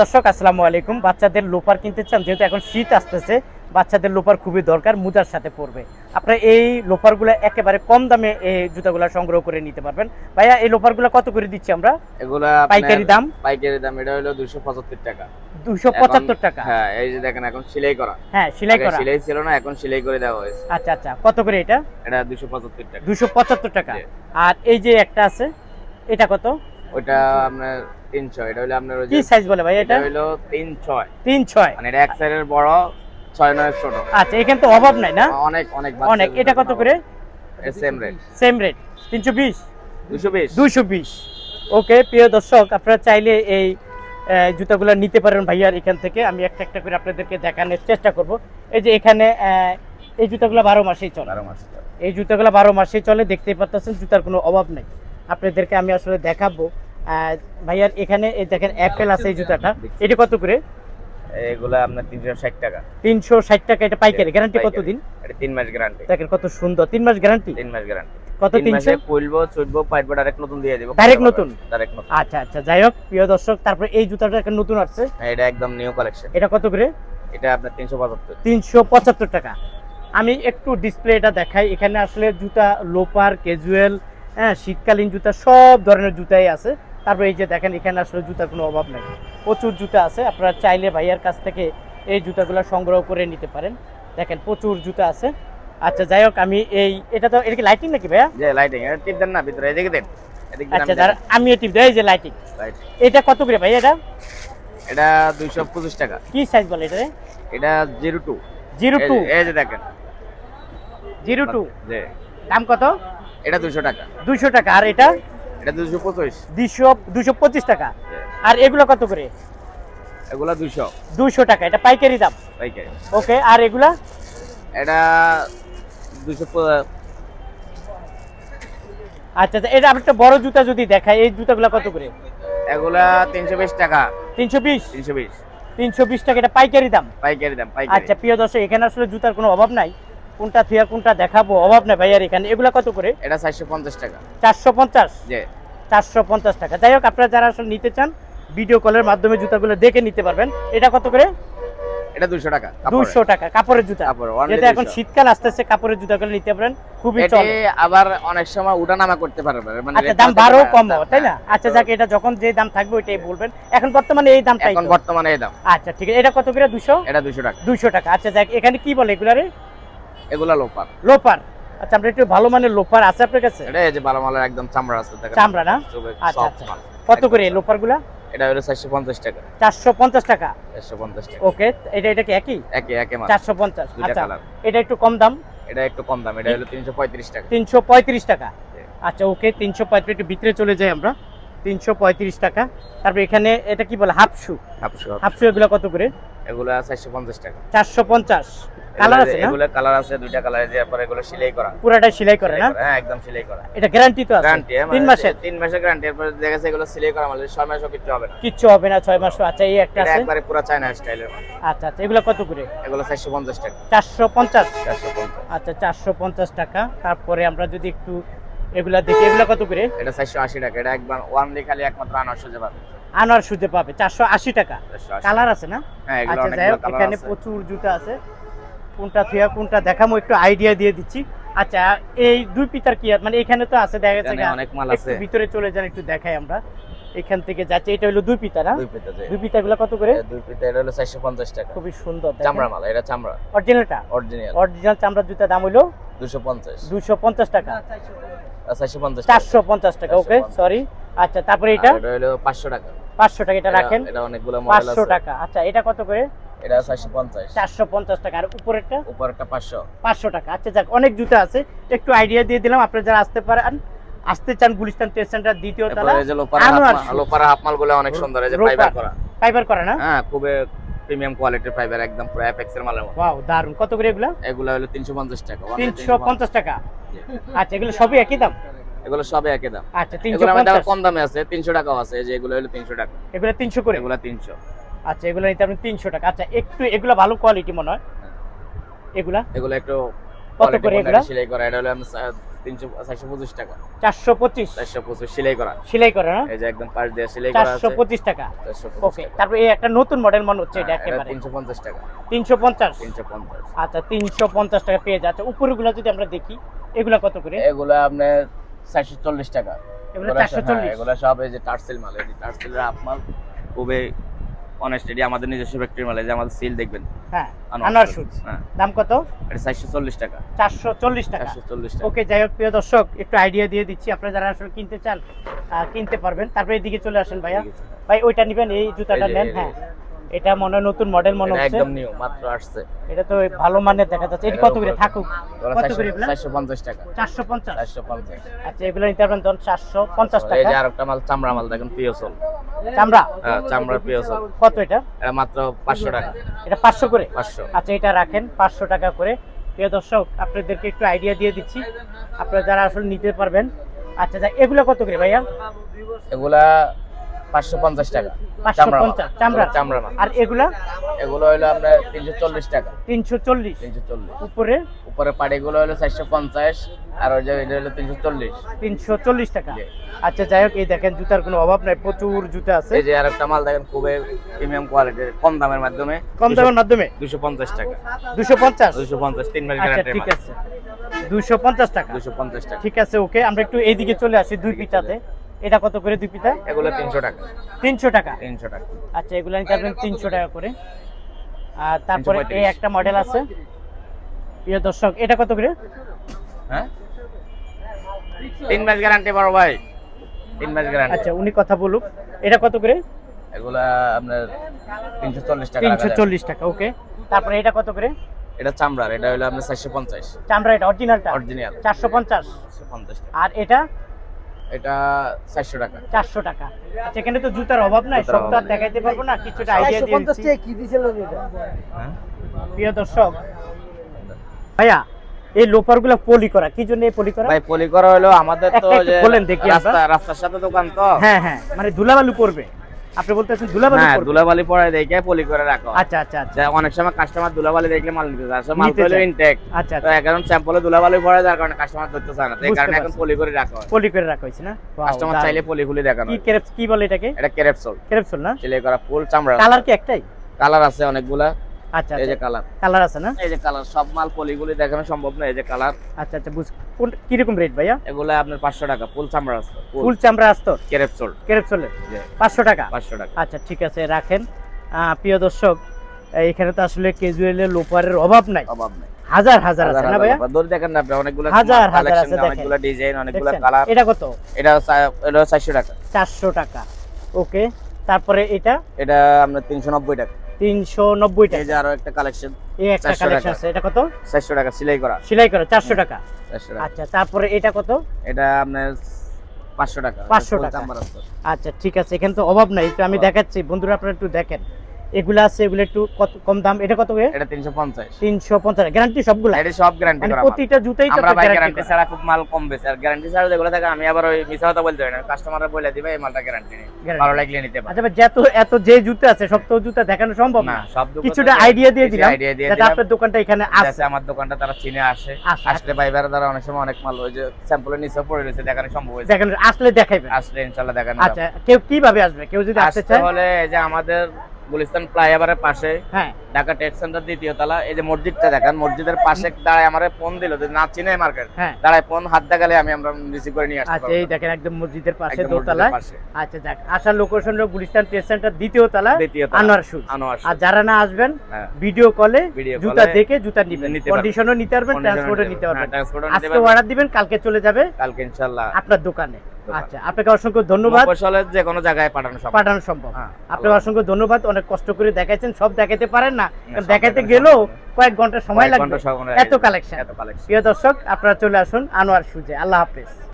দর্শক আসসালামু আলাইকুম। বাচ্চাদের লোপার কিনতে চান যেহেতু এখন শীত আসতেছে বাচ্চাদের লোপার খুবই দরকার মুজার সাথে পড়বে আপনারা এই লোপারগুলো একেবারে কম দামে এই জুতাগুলো সংগ্রহ করে নিতে পারবেন। ভাইয়া এই লোপারগুলো কত করে দিচ্ছি আমরা? এগুলা পাইকারি দাম? পাইকারি দাম এটা হলো দুশো পঁচাত্তর টাকা। দুশো এখন- পঁচাত্তর টাকা? হ্যাঁ এই যে দেখেন এখন সেলাই করা। হ্যাঁ সেলাই করা। সেলাই ছিল না এখন সেলাই করে দেওয়া হয়েছে। আচ্ছা আচ্ছা কত করে এটা? এটা দুশো পঁচাত্তর টাকা। দুশো পঁচাত্তর টাকা। আর এই যে একটা আছে এটা কত? ওইটা আপনার তিনশো এটা হলো আপনার কি সাইজ বলে ভাই এটা? এটা হলো তিন ছয়। তিন ছয়। মানে এটা এক সাইডের বড় ছয় নয় ছোট। আচ্ছা এখানে তো অভাব নাই না? অনেক অনেক অনেক। এটা কত করে? সেম রেট সেম রেট তিনশো বিশ? দুশো বিশ। দুইশো বিশ। ওকে প্রিয় দর্শক আপনারা চাইলে এই জুতাগুলো নিতে পারেন ভাইয়ার এখান থেকে। আমি একটা একটা করে আপনাদেরকে দেখানোর চেষ্টা করব। এই যে এখানে এই জুতাগুলো বারো মাসেই চলে। বারো মাস এই জুতাগুলো বারো মাসেই চলে দেখতেই পাচ্ছেন জুতার কোনো অভাব নেই। আপনাদেরকে আমি আসলে দেখাবো। ভাইয়ার এখানে দেখেন অ্যাপেল আছে এই জুতাটা। এটা কত করে? এগুলা আপনার তিনশো ষাট টাকা। তিনশো ষাট টাকা এটা পাইকারি। গ্যারান্টি। কতদিন এটা তিন মাস গ্যারান্টি দেখেন কত সুন্দর। তিন মাস গ্যারান্টি তিন মাস গ্যারান্টি কত তিন তিনশো? মাসে চুটবো পাইপো ডাইরেক্ট নতুন দিয়ে দিব। Direct নতুন? ডাইরেক্ট নতুন। আচ্ছা আচ্ছা। যাই হোক প্রিয় দর্শক তারপরে এই জুতাটা একটা নতুন আসছে। হ্যাঁ, এটা একদম নিউ কালেকশন এটা কত করে? এটা আপনার তিনশো পঁচাত্তর। তিনশো পঁচাত্তর টাকা। আমি একটু ডিসপ্লেটা দেখাই। এখানে আসলে জুতা লোপার ক্যাজুয়াল হ্যাঁ শীতকালীন জুতা সব ধরনের জুতাই আছে। তারপর এই যে দেখেন এখানে আসলে জুতার কোনো অভাব নেই। প্রচুর জুতা আছে। আপনারা চাইলে ভাইয়ার কাছ থেকে এই জুতাগুলো সংগ্রহ করে নিতে পারেন। দেখেন প্রচুর জুতা আছে। আচ্ছা যাই হোক আমি এই এটা তো এটা কি লাইটিং নাকি ভাইয়া? লাইটিং এটা টিপ দেন না ভিতরে এদিকে দেন আচ্ছা আমি দাঁড়া, আমি এটি দেয় যে লাইটিং। এটা কত করে ভাই এটা? এটা দুইশো পঁচিশ টাকা। কি সাইজ বলে এটা এটা জিরো টু। Zero two? এই যে দেখেন। Zero two? দাম কত? এটা দুশো টাকা। দুইশো টাকা। আর এটা? এটা দুশো পঁচিশ। দুইশো দুশো পঁচিশ টাকা। আর এগুলো কত করে? এগুলা দুশো দুইশো টাকা এটা পাইকারি দাম? পাইকারি। ওকে আর এগুলা? এটা দুশো আচ্ছা আচ্ছা এটা একটা বড় জুতা যদি দেখায় এই জুতাগুলো কত করে? এগুলা তিনশো বিশ টাকা। তিনশো বিশ? তিনশো বিশ। তিনশো বিশ টাকা এটা পাইকারি দাম? পাইকারি দাম পাইকারি। আচ্ছা প্রিয় দর্শক এখানে আসলে জুতার কোনো অভাব নাই। কোনটা থিয়া কোনটা দেখাবো অভাব নাই ভাইয়ার এখানে। এগুলা কত করে? এটা চারশো পঞ্চাশ টাকা। চারশো পঞ্চাশ? যে চারশো পঞ্চাশ টাকা। যাই হোক আপনারা যারা আসলে নিতে চান ভিডিও কলের মাধ্যমে জুতাগুলো দেখে নিতে পারবেন। এটা কত করে? এটা দুশো টাকা কাপড়ের। দুশো টাকা কাপড়ের জুতা। কাপড়, এখন শীতকাল আসতেছে কাপড়ের জুতাগুলো নিতে পারেন। খুবই চলে। আবার অনেক সময় উঠানামা করতে পারবে মানে আচ্ছা দাম কম হ্যাঁ, তাই না? আচ্ছা তো যাক এটা যখন যে দাম থাকবে ওইটাই বলবেন। এখন বর্তমানে এই দামটাই এখন বর্তমানে এই দাম। আচ্ছা ঠিক আছে। এটা কত করে? এটা দুশো টাকা। দুশো টাকা। আচ্ছা যাক এখানে কি বলে এগুলারে? এগুলা লোপার। লোপার। আচ্ছা আমরা একটু ভালো মানের লোপার আছে আপনার কাছে? এটা এই যে মালের একদম চামড়া আছে দেখেন। চামড়া না? আচ্ছা, আচ্ছা। কত করে গুলা এটা হলো চারশো পঞ্চাশ টাকা। চারশো পঞ্চাশ টাকা? চারশো পঞ্চাশ টাকা। ওকে এটা এটা কি একই? একে একে মাল। চারশো পঞ্চাশ। দুইটা আচ্ছা এটা একটু কম দাম? এটা একটু কম দাম। এটা হলো তিনশো পঁয়ত্রিশ টাকা। তিনশো পঁয়ত্রিশ টাকা। আচ্ছা ওকে তিনশো পঁয়ত্রিশ একটু ভিতরে চলে যাই আমরা। তিনশো পঁয়ত্রিশ টাকা। তারপর এখানে এটা কি বলে? হাফ শু সাতশো হাফ শু এগুলো কত করে? এগুলা চারশো পঞ্চাশ টাকা। চারশো পঞ্চাশ। কালার আছে এগুলো কালার আছে দুইটা কালার দেওয়ার পরে এগুলো সেলাই করা। সেলাই করে না? হ্যাঁ একদম সেলাই করা। এটা গ্যারান্টি তো আছে। গ্যারান্টি তিন মাসের? তিন মাসের গ্যারান্টি এরপরে দেখা যাচ্ছে এগুলো সেলাই করা মানে ছয় মাসও কিচ্ছু হবে না। কিচ্ছু হবে না ছয় মাস আচ্ছা এই একটা আছে? একবারে পুরো চায়না স্টাইলের আচ্ছা আচ্ছা এগুলো কত করে? এগুলো চারশো পঞ্চাশ টাকা। চারশো পঞ্চাশ? চারশো পঞ্চাশ। আচ্ছা চারশো পঞ্চাশ টাকা। তারপরে আমরা যদি একটু এগুলা দেখি এগুলা কত করে? এটা চারশো আশি টাকা এটা একবার ওয়ানলি খালি একমাত্র আনার সুযোগ পাবে। আনোয়ার সুদে পাবে চারশো আশি টাকা। কালার আছে না? হ্যাঁ আচ্ছা যাই অনেকগুলো হোক এখানে প্রচুর জুতা আছে। কোনটা থিয়া কোনটা দেখামো একটু আইডিয়া দিয়ে দিচ্ছি। আচ্ছা এই দুই পিতার কি মানে এখানে তো আছে দেখা যাচ্ছে অনেক মাল আছে। ভিতরে চলে যান একটু দেখাই আমরা। এখান থেকে যাচ্ছে এটা হলো দুই পিতা না? দুই পিতা পিতাগুলো কত করে? দুই পিতা এটা হলো চারশো পঞ্চাশ টাকা। খুবই সুন্দর চামড়া মাল এটা চামড়া। অরিজিনালটা অরিজিনাল অরিজিনাল চামড়ার জুতা দাম হলো? দুশো পঞ্চাশ। দুশো পঞ্চাশ টাকা। চারশো পঞ্চাশ। চারশো পঞ্চাশ টাকা। ওকে সরি আচ্ছা তারপরে এটা? এটা হলো পাঁচশো টাকা। পাঁচশো টাকা এটা রাখেন। এটা অনেকগুলো মডেল পাঁচশো টাকা। আচ্ছা এটা কত করে? এটা চারশো পঞ্চাশ। চারশো পঞ্চাশ টাকা। আর উপরেরটা? উপরটা পাঁচশো। পাঁচশো টাকা। আচ্ছা যাক অনেক জুতা আছে। একটু আইডিয়া দিয়ে দিলাম আপনারা যারা আসতে পারেন আসতে চান গুলিস্তান টেস্ট সেন্টার দ্বিতীয় তলা তারপরে এই যে লোপারা আনোয়ার হাফ মাল লোপারা হাফ মাল অনেক সুন্দর এই যে ফাইবার করা। ফাইবার করে না? হ্যাঁ খুবই প্রিমিয়াম কোয়ালিটির ফাইবার একদম পুরো অ্যাপেক্স এর মালের মতো। ওয়াও দারুণ কত করে এগুলো? এগুলো হলো তিনশো পঞ্চাশ টাকা only তিনশো পঞ্চাশ টাকা। আচ্ছা এগুলো সবই একই দাম? এগুলো সবে একই দাম। আচ্ছা তিনশো এগুলো আমাদের পঞ্চাশ। আবার কম দামে আছে তিনশো টাকাও আছে এই যে এগুলো হলো তিনশো টাকা। এগুলো তিনশো করে? এগুলো তিনশো। আচ্ছা এগুলো নিতে আপনি তিনশো টাকা। আচ্ছা একটু এগুলো ভালো কোয়ালিটি মনে হয়। এগুলা? এগুলো একটু কত করে এগুলা? সেলাই করা? এটা হলো তিনশো চারশো পঁচিশ টাকা। চারশো পঁচিশ? চারশো পঁচিশ সেলাই করা। সেলাই করে না? এই যে একদম পাশ দিয়ে সেলাই করা চারশো আছে পঁচিশ টাকা। ওকে তারপর এই একটা নতুন মডেল মনে হচ্ছে এটা হ্যাঁ, একেবারে। তিনশো পঞ্চাশ টাকা। তিনশো পঞ্চাশ? তিনশো পঞ্চাশ। আচ্ছা তিনশো পঞ্চাশ টাকা পেয়ে যাচ্ছে। উপরেগুলো যদি আমরা দেখি এগুলা কত করে? এগুলো আপনার চারশো চল্লিশ টাকা। এগুলো চারশো চল্লিশ? হ্যাঁ, এগুলো সব এই যে টার্সেল মাল। এই টার্সেলের হাফ মাল খুবই অনেস্ট এটি আমাদের নিজস্ব ফ্যাক্টরি মালে যে আমাদের সিল দেখবেন। হ্যাঁ আনার শুজ। হ্যাঁ। দাম কত? এটা চারশো চল্লিশ টাকা। চারশো চল্লিশ টাকা। চারশো চল্লিশ টাকা। ওকে যাই হোক প্রিয় দর্শক একটু আইডিয়া দিয়ে দিচ্ছি। আপনারা যারা আসলে কিনতে চান কিনতে পারবেন। তারপরে এদিকে চলে আসেন ভাইয়া। ভাই ওইটা নেবেন এই জুতাটা নেন হ্যাঁ। এটা মনে হয় নতুন মডেল মনে হচ্ছে। একদম নিউ মাত্র আসছে। এটা তো ভালো মানের দেখা যাচ্ছে। এটা কত করে? থাকুক। কত করে এগুলা? চারশো পঞ্চাশ টাকা। চারশো পঞ্চাশ। চারশো পঞ্চাশ। আচ্ছা এগুলো নিতে পারবেন ধরুন চারশো পঞ্চাশ এই টাকা। যে আরেকটা মাল চামড়া মাল দেখেন পিওসল চামড়া? হ্যাঁ চামড়ার পিওসল কত এটা? এটা মাত্র পাঁচশো টাকা। এটা পাঁচশো করে? পাঁচশো। আচ্ছা এটা রাখেন পাঁচশো টাকা করে। প্রিয় দর্শক আপনাদেরকে একটু আইডিয়া দিয়ে দিচ্ছি। আপনারা যারা আসলে নিতে পারবেন। আচ্ছা যা এগুলো কত করে ভাইয়া? এগুলা পাঁচশো পঞ্চাশ টাকা। পাঁচশো চামড়া চামড়া। আর এগুলা? এগুলো হলো আপনার তিনশো চল্লিশ টাকা। তিনশো চল্লিশ। তিনশো চল্লিশ। উপরে? উপরে পাড়িগুলো হলো চারশো পঞ্চাশ আর ওই যে এটা হলো তিনশো চল্লিশ। তিনশো চল্লিশ টাকা। আচ্ছা যাই হোক এই দেখেন জুতার কোনো অভাব নাই প্রচুর জুতা আছে। এই যে আরেকটা মাল দেখেন খুবই প্রিমিয়াম কোয়ালিটির কম দামের মাধ্যমে। কম দামের মাধ্যমে? দুশো পঞ্চাশ টাকা। দুশো পঞ্চাশ? দুশো পঞ্চাশ তিন মাস আচ্ছা গ্যারান্টি ঠিক আছে। দুশো পঞ্চাশ টাকা। দুশো পঞ্চাশ টাকা। ঠিক আছে ওকে আমরা একটু এইদিকে চলে আসি দুই পিঠাতে। এটা কত করে দুই পিঠা? এগুলো তিনশো টাকা। তিনশো টাকা? তিনশো টাকা। আচ্ছা এগুলো নিতে পারবেন তিনশো টাকা করে। আর তারপরে এই একটা মডেল আছে। প্রিয় দর্শক এটা কত করে? হ্যাঁ? তিন মাস গ্যারান্টি বড় ভাই। তিন মাস গ্যারান্টি আচ্ছা উনি কথা বলুক। এটা কত করে? এগুলা আপনার তিনশো চল্লিশ টাকা তিনশো রাখা যায়। চল্লিশ টাকা ওকে। তারপরে এটা কত করে? এটা চামড়ার এটা হলো আপনার চারশো পঞ্চাশ। চামড়া এটা অরিজিনালটা অরিজিনাল চারশো পঞ্চাশ। চারশো পঞ্চাশ টাকা। আর এটা? এটা চারশো টাকা। চারশো টাকা। আচ্ছা এখানে তো জুতার অভাব নাই সব তো দেখাইতে পারব না কিছুটা আইডিয়া দিয়ে দিচ্ছি। হ্যাঁ? প্রিয় দর্শক ভাইয়া এই লোফারগুলা পলি করা কি জন্য এই পলি করা? ভাই পলি করা হলো আমাদের তো যে বলেন দেখি রাস্তা রাস্তার সাথে দোকান তো। হ্যাঁ হ্যাঁ মানে ধুলাবালু পড়বে আপনি বলতেছেন ধুলাবালু হ্যাঁ দুলাবালি পরে দেখে পলি করে রাখো। আচ্ছা আচ্ছা আচ্ছা। অনেক সময় কাস্টমার দুলাবালি দেখলে মাল নিতে চায় মাল তো ইনটেক আচ্ছা তো এখন স্যাম্পলে দুলাবালি পরে যার কারণে কাস্টমার ধরতে চায় না। এই কারণে এখন পলি করে রাখো। পলি করে রাখা হইছে না? কাস্টমার চাইলে পলি খুলে দেখানো কি। ক্রেপস কি বলে এটাকে? এটা কেরেপসল। ক্রেপসুল না? সিলাই করা ফুল চামড়া। কালার কি একটাই? কালার আছে অনেকগুলা। আচ্ছা এই যে আচ্ছা। কালার কালার আছে না? এই যে কালার সব মাল পলিগুলি দেখানো সম্ভব না এই যে কালার আচ্ছা আচ্ছা বুঝ কোন কীরকম রেট ভাইয়া? এগুলা আপনার পাঁচশো টাকা ফুল চামড়া আছে ফুল। চামড়া আস্তর কেরেপসল জি। পাঁচশো টাকা? পাঁচশো টাকা। আচ্ছা ঠিক আছে রাখেন। প্রিয় দর্শক এখানে তো আসলে ক্যাজুয়ালের লোপারের অভাব নাই। অভাব নেই। হাজার হাজার আছে না ভাইয়া? দূর দেখেন না আপনি অনেকগুলো হাজার হাজার আছে দেখেন। অনেকগুলো ডিজাইন অনেকগুলো কালার এটা কত? এটা এটা চারশো টাকা। চারশো টাকা। ওকে তারপরে এটা? এটা আপনার তিনশো নব্বই টাকা। এই যে আরও একটা কালেকশন এই একটা কালেকশন আছে। এটা কত? চারশো টাকা সেলাই করা। সেলাই করা চারশো টাকা। চারশো টাকা। আচ্ছা তারপরে এটা কত? এটা আপনার পাঁচশো টাকা। 500 টাকা। আচ্ছা ঠিক আছে এখানে তো অভাব নাই। তো আমি দেখাচ্ছি বন্ধুরা আপনারা একটু দেখেন। এগুলো আছে এগুলো একটু কত কম দাম। এটা কত করে এটা তিনশো পঞ্চাশ। তিনশো পঞ্চাশ। গ্যারান্টি সবগুলা? এটা সব গ্যারান্টি মানে করা। প্রতিটা জুতাই তো আমরা গ্যারান্টি ছাড়া খুব মাল কম বেশি। আর গ্যারান্টি ছাড়া যেগুলো থাকে আমি আবার ওই মিথ্যা কথা বলতে না। কাস্টমাররা বলে দিবে এই মালটা গ্যারান্টি নেই। ভালো লাগলে নিতে পারে। আচ্ছা যত এত যে জুতা আছে সব তো জুতা দেখানো সম্ভব না। সব কিছুটা আইডিয়া দিয়ে দিলাম। যাতে। আপনার দোকানটা এখানে আছে আমার দোকানটা তারা চিনে আসে। আসে। আসলে বাইবার দ্বারা অনেক সময় অনেক মাল ওই যে স্যাম্পলের নিচে পড়ে রয়েছে দেখানো সম্ভব হয়েছে। দেখেন আসলে দেখাইবেন। আসলে ইনশাল্লাহ দেখানো আচ্ছা কেউ কীভাবে আসবে? কেউ যদি। আসতে চায়? হলে এই যে আমাদের গুলিস্তান ফ্লাইওভারের পাশে। হ্যাঁ। ঢাকা টেট সেন্টার দ্বিতীয় তলা। এই যে মসজিদটা দেখেন মসজিদের পাশে দাঁড়ায় আমার ফোন দিল যে না চিনে মার্কেট? হ্যাঁ। দাঁড়ায় ফোন হাত দেখালে আমি আমরা রিসিভ করে নিয়ে আসতে আচ্ছা এই দেখেন একদম মসজিদের পাশে পাশে। আচ্ছা যাক আসার লোকেশন হলো গুলিস্তান ট্রেড সেন্টার দ্বিতীয় তলা দ্বিতীয় তলা। আনোয়ার শুজ আনোয়ার আর যারা না আসবেন হ্যাঁ। ভিডিও কলে জুতা দেখে জুতা নিবেন। কন্ডিশনও নিতে পারবেন ট্রান্সপোর্টও নিতে পারবেন। হ্যাঁ, আজকে অর্ডার দিবেন কালকে চলে যাবে কালকে ইনশাল্লাহ আপনার দোকান। আচ্ছা আপনাকে অসংখ্য ধন্যবাদ। যে কোনো জায়গায় পাঠানো সম্ভব। পাঠানো সম্ভব। হ্যাঁ, আপনাকে অসংখ্য ধন্যবাদ অনেক কষ্ট করে দেখাইছেন সব দেখাতে পারেন না। সব দেখাতে গেলেও কয়েক ঘণ্টা সময় লাগবে। এত কালেকশন এত কালেকশন প্রিয় দর্শক আপনারা চলে আসুন আনোয়ার সুজে। আল্লাহ হাফেজ।